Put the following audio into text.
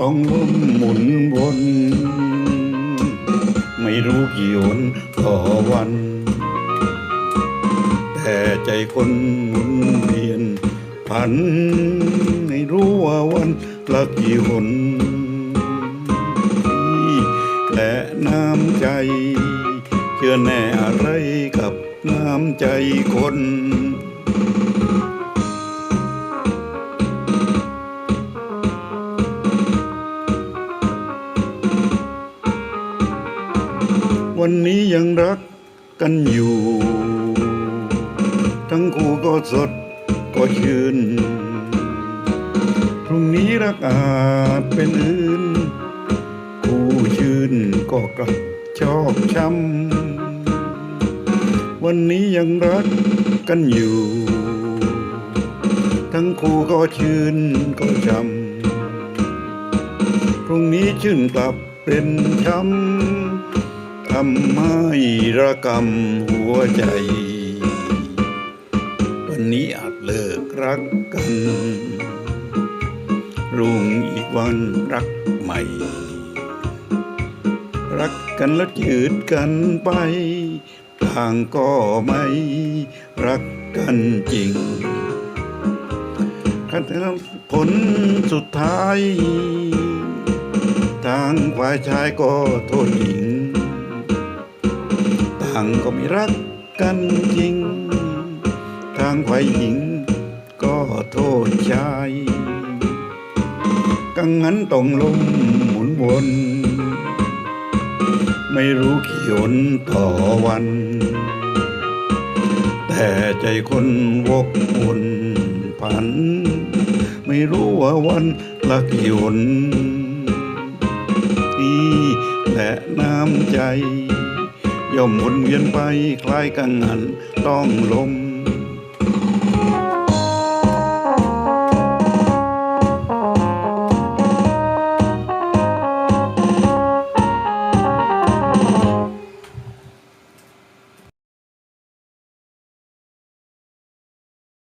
ต้องล้มหมุนวน ไม่รู้กี่หนต่อวัน แต่ใจคนหมุนเวียนผันไม่รู้ว่าวันละกี่หนและน้ำใจ เชื่อแน่อะไรกับน้ำใจคน วันนี้ยังรักกันอยู่ ทั้งคู่ก็สดก็ชื่น พรุ่งนี้รักอาจเป็นอื่น คู่ชื่นก็กลับชอกช้ำ วันนี้ยังรักกันอยู่ ทั้งคู่ก็ชื่นก็ช้ำพรุ่งนี้ชื่นกลับเป็นช้ำ ทำให้ระกำหัวใจ วันนี้อาจเลิกรักกัน รุ่งอีกวันรักใหม่ รักกันแล้วจืดกันไป ต่างก็ไม่รักกันจริงคันแล้วผลสุดท้าย ทางฝ่ายชายก็โทษหญิง ต่างก็ไม่รักกันจริง ทางฝ่ายหญิงก็โทษชายกังงั้นต้องลมหมุนวน ไม่รู้กี่หนต่อวัน แต่ใจคนวกวนผัน ไม่รู้ว่าวันละกี่หนนี่และน้ำใจ ย่อมหมุนเวียนไปคล้ายกังหันต้องลม